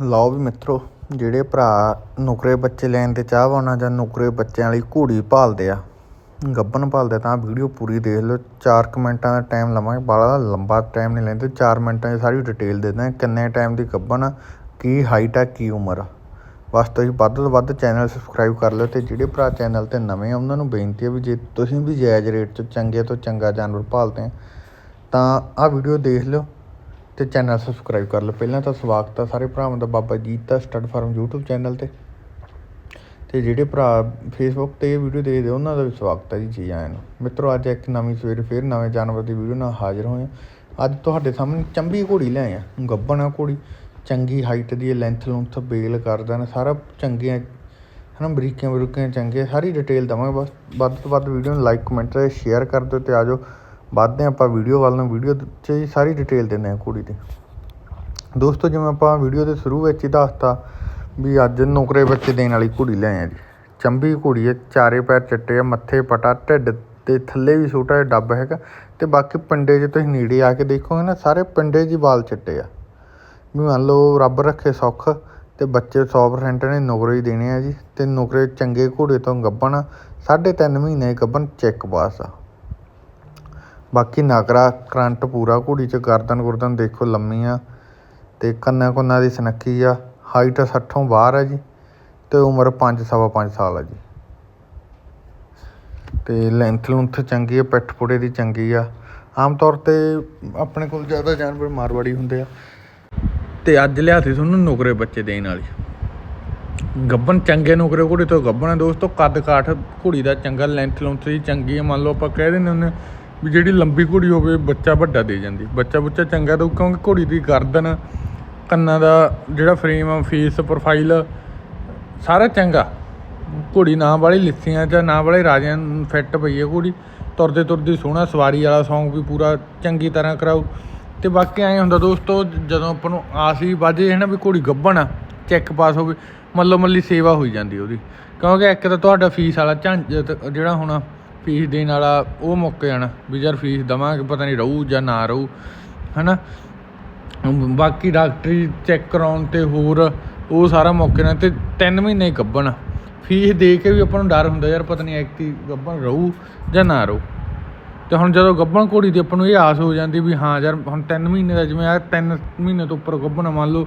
ਲਓ ਵੀ ਮਿੱਤਰੋ, ਜਿਹੜੇ ਭਰਾ ਨੁਕਰੇ ਬੱਚੇ ਲੈਣ ਤੇ ਚਾਹਵਾਨਾ ਜਾਂ ਨੁਕਰੇ ਬੱਚਿਆਂ ਵਾਲੀ ਘੋੜੀ ਭਾਲਦੇ ਆ ਗੱਬਨ ਭਾਲਦੇ ਤਾਂ ਵੀਡੀਓ ਪੂਰੀ ਦੇਖ ਲਓ। 4 ਮਿੰਟਾਂ ਦਾ ਟਾਈਮ ਲਵਾਂਗੇ। ਬਾਲਾ ਲੰਬਾ ਟਾਈਮ ਨਹੀਂ ਲੈਂਦੇ। 4 ਮਿੰਟਾਂ 'ਚ ਸਾਰੀ ਡਿਟੇਲ ਦੇ ਦਿੰਦੇ ਕਿੰਨੇ ਟਾਈਮ ਦੀ ਗੱਬਨ ਕੀ ਹਾਈਟ ਆ, ਕੀ ਉਮਰ ਆ। ਬਸ ਤੁਸੀਂ ਵੱਧ ਤੋਂ ਵੱਧ ਚੈਨਲ ਸਬਸਕ੍ਰਾਈਬ ਕਰ ਲਿਓ ਤੇ ਜਿਹੜੇ ਭਰਾ ਚੈਨਲ ਤੇ ਨਵੇਂ ਆ, ਉਹਨਾਂ ਨੂੰ ਬੇਨਤੀ ਹੈ ਵੀ ਜੇ ਤੁਸੀਂ ਵੀ ਜਾਇਜ਼ ਰੇਟ 'ਚ ਚੰਗੇ ਤੋਂ ਚੰਗਾ ਜਾਨਵਰ ਭਾਲਦੇ ਆ, ਤਾਂ ਆਹ ਵੀਡੀਓ ਦੇਖ ਲਿਓ। ਤੇ ਚੈਨਲ ਸਬਸਕ੍ਰਾਈਬ ਕਰ ਲਓ। ਪਹਿਲਾਂ ਤਾਂ ਸਵਾਗਤ ਆ ਸਾਰੇ ਭਰਾਵਾਂ ਦਾ ਬਾਬਾ ਜੀਤ ਦਾ ਸਟੱਡ ਫਾਰਮ YouTube ਚੈਨਲ ਤੇ। ਤੇ ਜਿਹੜੇ ਭਰਾ ਫੇਸਬੁੱਕ ਤੇ ਇਹ ਵੀਡੀਓ ਦੇਖਦੇ ਉਹਨਾਂ ਦਾ ਵੀ ਸਵਾਗਤ ਹੈ ਜੀ ਜੀ ਆਇਆਂ ਨੂੰ। ਮਿੱਤਰੋ, ਅੱਜ ਇੱਕ ਨਵੀਂ ਸਵੇਰ ਫੇਰ ਨਵੇਂ ਜਾਨਵਰ ਦੀ ਵੀਡੀਓ ਨਾਲ ਹਾਜ਼ਰ ਹੋਏ ਹਾਂ। ਅੱਜ ਤੁਹਾਡੇ ਸਾਹਮਣੇ ਚੰਬੀ ਘੋੜੀ ਲੈ ਆਇਆ ਗੱਬਣ ਆ ਘੋੜੀ, ਚੰਗੀ ਹਾਈਟ ਦੀ ਲੈਂਥ ਲੂੰਥ ਬੇਲ ਕਰਦਾ ਨੇ, ਸਾਰਾ ਚੰਗੀਆਂ, ਹਨਾ ਬਰੀਕੀਆਂ ਬਰੂਕੀਆਂ ਚੰਗੇ ਸਾਰੀ ਡਿਟੇਲ ਦਵਾਂਗੇ ਬਸ। ਵੱਧ ਤੋਂ ਵੱਧ ਵੀਡੀਓ ਨੂੰ ਲਾਈਕ ਕਮੈਂਟ ਤੇ ਸ਼ੇਅਰ ਕਰ ਦਿਓ ਤੇ ਆਜੋ ਵੱਧਦੇ ਹਾਂ ਆਪਾਂ ਵੀਡੀਓ ਵੱਲ ਨੂੰ ਵੀਡੀਓ 'ਚ ਹੀ ਸਾਰੀ ਡਿਟੇਲ ਦਿੰਦੇ ਹਾਂ ਘੋੜੀ ਦੀ। ਦੋਸਤੋ, ਜਿਵੇਂ ਆਪਾਂ ਵੀਡੀਓ ਦੇ ਸ਼ੁਰੂ ਵਿੱਚ ਹੀ ਦੱਸਤਾ ਵੀ ਅੱਜ ਨੌਕਰੇ ਬੱਚੇ ਦੇਣ ਵਾਲੀ ਘੋੜੀ ਲੈ ਆਏ ਜੀ। ਚੰਬੀ ਘੋੜੀ ਹੈ, ਚਾਰੇ ਪੈਰ ਚਿੱਟੇ ਆ, ਮੱਥੇ ਪਟਾ, ਢਿੱਡ ਤੇ ਥੱਲੇ ਵੀ ਛੋਟਾ ਜਿਹਾ ਡੱਬ ਹੈਗਾ ਤੇ ਬਾਕੀ ਪਿੰਡੇ 'ਚ ਤੁਸੀਂ ਨੇੜੇ ਆ ਕੇ ਦੇਖੋਗੇ ਨਾ, ਸਾਰੇ ਪਿੰਡੇ 'ਚ ਹੀ ਵਾਲ ਚਿੱਟੇ ਆ। ਵੀ ਮੰਨ ਲਓ ਰੱਬ ਰੱਖੇ ਸੁੱਖ ਤੇ ਬੱਚੇ 100% ਨੇ ਨੌਕਰੀ ਹੀ ਦੇਣੇ ਆ ਜੀ ਤੇ ਨੌਕਰੇ ਚੰਗੇ ਘੋੜੇ ਤੋਂ ਗੱਬਣ ਸਾਢੇ ਤਿੰਨ ਮਹੀਨੇ ਗੱਬਣ ਚੈੱਕ ਪਾਸ ਆ। ਬਾਕੀ ਨਗਰਾ ਕਰੰਟ ਪੂਰਾ ਘੋੜੀ 'ਚ ਗਰਦਨ ਗੁਰਦਨ ਦੇਖੋ ਲੰਮੀ ਆ ਤੇ ਕੰਨਾਂ ਕੁੰਨਾਂ ਦੀ ਸਨੱਕੀ ਆ। ਹਾਈਟ 60 ਬਾਹਰ ਆ ਜੀ ਤੇ ਉਮਰ 5 ਸਵਾ 5 ਸਾਲ ਆ ਜੀ। ਤੇ ਲੈਂਥ ਲੂੰਥ ਚੰਗੀ ਆ, ਪਿੱਠ ਪੁੜੇ ਦੀ ਚੰਗੀ ਆ। ਆਮ ਤੌਰ ਤੇ ਆਪਣੇ ਕੋਲ ਜ਼ਿਆਦਾ ਜਾਨਵਰ ਮਾਰਵਾੜੀ ਹੁੰਦੇ ਆ। ਤੇ ਅੱਜ ਲਿਆ ਸੀ ਤੁਹਾਨੂੰ ਨੁਕਰੇ ਬੱਚੇ ਦੇਣ ਵਾਲੀ। ਗੱਬਨ ਚੰਗੇ ਨੁਕਰੇ, ਘੋੜੀ ਤੋਂ ਗੱਬਨ ਆ ਦੋਸਤੋ। ਕੱਦ ਕਾਠ ਘੋੜੀ ਦਾ ਚੰਗਾ ਲੈਂਥ ਲੂੰਥ ਦੀ ਚੰਗੀ ਆ। ਮੰਨ ਲਓ ਆਪਾਂ ਕਹਿ ਦਿੰਦੇ ਹੁੰਦੇ ਵੀ ਜਿਹੜੀ ਲੰਬੀ ਘੋੜੀ ਹੋਵੇ ਬੱਚਾ ਵੱਡਾ ਦੇ ਜਾਂਦੀ। ਬੱਚਾ ਬੁੱਚਾ ਚੰਗਾ ਦਊ ਕਿਉਂਕਿ ਘੋੜੀ ਦੀ ਗਰਦਨ, ਕੰਨਾਂ ਦਾ ਜਿਹੜਾ ਫਰੇਮ ਆ ਫੇਸ ਪ੍ਰੋਫਾਈਲ ਸਾਰਾ ਚੰਗਾ। ਘੋੜੀ ਨਾ ਵਾਲੀ ਲਿੱਸੀਆਂ ਜਾਂ ਨਾ ਵਾਲੇ ਰਾਜਿਆਂ ਫਿੱਟ ਪਈ ਹੈ ਘੋੜੀ। ਤੁਰਦੇ ਤੁਰਦੀ ਸੋਹਣਾ ਸਵਾਰੀ ਵਾਲਾ ਸੌਂਗ ਵੀ ਪੂਰਾ ਚੰਗੀ ਤਰ੍ਹਾਂ ਕਰਾਊ। ਤੇ ਬਾਕੀ ਐਂ ਹੁੰਦਾ ਦੋਸਤੋ, ਜਦੋਂ ਆਪਾਂ ਨੂੰ ਆਸ ਵੀ ਵਾਜੇ ਹੈ ਨਾ ਵੀ ਘੋੜੀ ਗੱਭਣ ਆ ਚੈੱਕ ਪਾਸ ਹੋਵੇ, ਮੱਲੋ ਮੱਲੀ ਸੇਵਾ ਹੋਈ ਜਾਂਦੀ ਉਹਦੀ। ਕਿਉਂਕਿ ਇੱਕ ਤਾਂ ਤੁਹਾਡਾ ਫੀਸ ਵਾਲਾ ਝਾਂਜ ਜਿਹੜਾ ਹੁਣ ਫੀਸ ਦੇਣ ਵਾਲਾ ਉਹ ਮੁੱਕ ਜਾਣਾ ਵੀ ਯਾਰ ਫੀਸ ਦਵਾਂਗੇ, ਪਤਾ ਨਹੀਂ ਰਹੂ ਜਾਂ ਨਾ ਰਹੂ, ਹਨਾ? ਬਾਕੀ ਡਾਕਟਰੀ ਚੈੱਕ ਕਰਾਉਣ ਤੇ ਹੋਰ ਉਹ ਸਾਰਾ ਮੌਕੇ ਨਾਲ ਤੇ 3 ਮਹੀਨੇ ਗੱਭਣ। ਫੀਸ ਦੇ ਕੇ ਵੀ ਆਪਾਂ ਨੂੰ ਡਰ ਹੁੰਦਾ ਯਾਰ, ਪਤਾ ਨਹੀਂ ਐਕਟੀ ਗੱਭਣ ਰਹੂ ਜਾਂ ਨਾ ਰਹੂ। ਤੇ ਹੁਣ ਜਦੋਂ ਗੱਭਣ ਘੋੜੀ ਦੀ ਆਪਾਂ ਨੂੰ ਇਹ ਆਸ ਹੋ ਜਾਂਦੀ ਵੀ ਹਾਂ ਯਾਰ, ਹੁਣ 3 ਮਹੀਨੇ ਦਾ ਜਿਵੇਂ ਆ 3 ਮਹੀਨੇ ਤੋਂ ਉੱਪਰ ਗੱਭਣ ਮੰਨ ਲਓ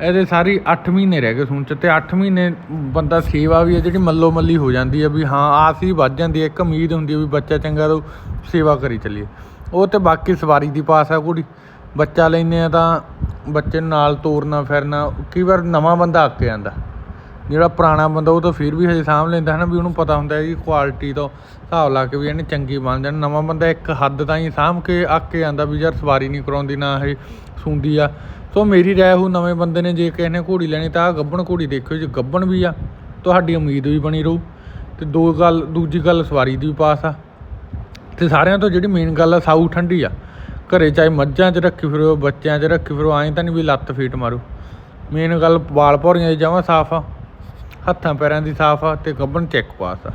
ਇਹਦੇ ਸਾਰੀ 8 ਮਹੀਨੇ ਰਹਿ ਗਏ ਸੂਣ ਚ ਤੇ 8 ਮਹੀਨੇ ਬੰਦਾ ਸੇਵਾ ਵੀ ਹੈ ਜਿਹੜੀ ਮੱਲੋ ਮੱਲੀ ਹੋ ਜਾਂਦੀ ਹੈ ਵੀ ਹਾਂ, ਆਸ ਹੀ ਵੱਧ ਜਾਂਦੀ ਹੈ, ਇੱਕ ਉਮੀਦ ਹੁੰਦੀ ਹੈ ਵੀ ਬੱਚਾ ਚੰਗਾ ਰਹੂ, ਸੇਵਾ ਕਰੀ ਚੱਲੀਏ। ਉਹ ਤੇ ਬਾਕੀ ਸਵਾਰੀ ਦੀ ਪਾਸ ਆ ਕੁੜੀ, ਬੱਚਾ ਲੈਨੇ ਆ ਤਾਂ ਬੱਚੇ ਨੂੰ ਨਾਲ ਤੋਰਨਾ, ਫਿਰਨਾ, ਕਈ ਵਾਰ ਨਵਾਂ ਬੰਦਾ ਅੱਕ ਜਾਂਦਾ। ਜਿਹੜਾ ਪੁਰਾਣਾ ਬੰਦਾ ਉਹ ਤਾਂ ਫਿਰ ਵੀ ਹਜੇ ਸਾਂਭ ਲੈਂਦਾ ਹੈ ਨਾ ਵੀ ਉਹਨੂੰ ਪਤਾ ਹੁੰਦਾ ਹੈ ਕਿ ਕੁਆਲਿਟੀ ਤੋਂ ਹਿਸਾਬ ਲਾ ਕੇ ਵੀ ਇਹਨੇ ਚੰਗੀ ਬਣ ਜਾਣ। ਨਵਾਂ ਬੰਦਾ ਇੱਕ ਹੱਦ ਤਾਈਂ ਸਾਂਭ ਕੇ ਅੱਕ ਜਾਂਦਾ ਵੀ ਯਾਰ ਸਵਾਰੀ ਨਹੀਂ ਕਰਾਉਂਦੀ, ਨਾ ਇਹ ਸੁੰਦੀ ਆ। ਸੋ ਮੇਰੀ ਰਾਏ ਉਹ ਨਵੇਂ ਬੰਦੇ ਨੇ ਜੇ ਕਿਸੇ ਨੇ ਘੋੜੀ ਲੈਣੀ ਤਾਂ ਆ ਗੱਬਣ ਘੋੜੀ ਦੇਖਿਓ, ਜੇ ਗੱਬਣ ਵੀ ਆ, ਤੁਹਾਡੀ ਉਮੀਦ ਵੀ ਬਣੀ ਰਹੂ। ਤੇ ਦੋ ਗੱਲ, ਦੂਜੀ ਗੱਲ ਸਵਾਰੀ ਦੀ ਵੀ ਪਾਸ ਆ। ਤੇ ਸਾਰਿਆਂ ਤੋਂ ਜਿਹੜੀ ਮੇਨ ਗੱਲ ਆ, ਸਾਊ ਠੰਡੀ ਆ। ਘਰੇ ਚਾਹੇ ਮੱਝਾਂ 'ਚ ਰੱਖੀ ਫਿਰੋ, ਬੱਚਿਆਂ 'ਚ ਰੱਖੀ ਫਿਰੋ, ਐਂ ਤਾਂ ਨਹੀਂ ਵੀ ਲੱਤ ਫੀਟ ਮਾਰੂ। ਮੇਨ ਗੱਲ ਵਾਲ ਭੌਰੀਆਂ ਦੀ ਜਮਾਂ ਸਾਫ਼ ਆ, ਹੱਥਾਂ ਪੈਰਾਂ ਦੀ ਸਾਫ਼ ਆ ਤੇ ਗੱਬਣ ਚੈੱਕ ਪਾਸ ਆ।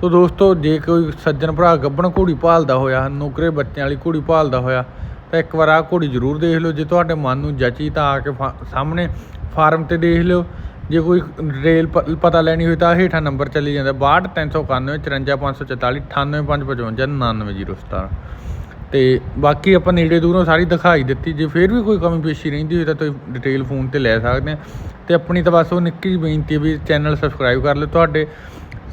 ਸੋ ਦੋਸਤੋ, ਜੇ ਕੋਈ ਸੱਜਣ ਭਰਾ ਗੱਬਣ ਘੋੜੀ ਭਾਲਦਾ ਹੋਇਆ, ਨੌਕਰੇ ਬੱਚਿਆਂ ਵਾਲੀ ਘੋੜੀ ਭਾਲਦਾ ਹੋਇਆ ਤਾਂ ਇੱਕ ਵਾਰ ਆਹ ਘੋੜੀ ਜ਼ਰੂਰ ਦੇਖ ਲਿਓ। ਜੇ ਤੁਹਾਡੇ ਮਨ ਨੂੰ ਜਚੀ ਤਾਂ ਆ ਕੇ ਫਾ- ਸਾਹਮਣੇ ਫਾਰਮ ਤੇ ਦੇਖ ਲਿਓ। ਜੇ ਕੋਈ ਡਿਟੇਲ ਪ- ਪਤਾ ਲੈਣੀ ਹੋਈ ਤਾਂ ਹੇਠਾਂ ਨੰਬਰ ਚੱਲੀ ਜਾਂਦਾ। 62 391 54 544 98 555 ਤੇ ਬਾਕੀ ਆਪਾਂ ਨੇੜੇ ਦੂਰੋਂ ਸਾਰੀ ਦਿਖਾਈ ਦਿੱਤੀ। ਜੇ ਫਿਰ ਵੀ ਕੋਈ ਕਮੀ ਪੇਸ਼ੀ ਰਹਿੰਦੀ ਹੋਈ ਤਾਂ ਤੁਸੀਂ ਡਿਟੇਲ ਫੋਨ ਤੇ ਲੈ ਸਕਦੇ ਆ। ਤੇ ਆਪਣੀ ਤਾਂ ਬਸ ਉਹ ਨਿੱਕੀ ਜਿਹੀ ਬੇਨਤੀ ਹੈ ਵੀ ਚੈਨਲ ਸਬਸਕ੍ਰਾਈਬ ਕਰ ਲਿਓ। ਤੁਹਾਡੇ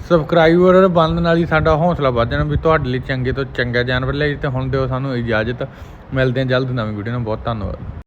ਸਬਸਕ੍ਰਾਈਬਰ ਬਣਨ ਨਾਲ ਹੀ ਸਾਡਾ ਹੌਸਲਾ ਵੱਧ ਜਾਣਾ ਵੀ ਤੁਹਾਡੇ ਲਈ ਚੰਗੇ ਤੋਂ ਚੰਗਾ ਜਾਨਵਰ ਲੈ ਤੇ ਹੁਣ ਦਿਓ ਸਾਨੂੰ ਇਜਾਜ਼ਤ। ਮਿਲਦੇ ਹਾਂ ਜਲਦ ਨਵੀਂ ਵੀਡੀਓ ਨਾਲ। ਬਹੁਤ ਧੰਨਵਾਦ।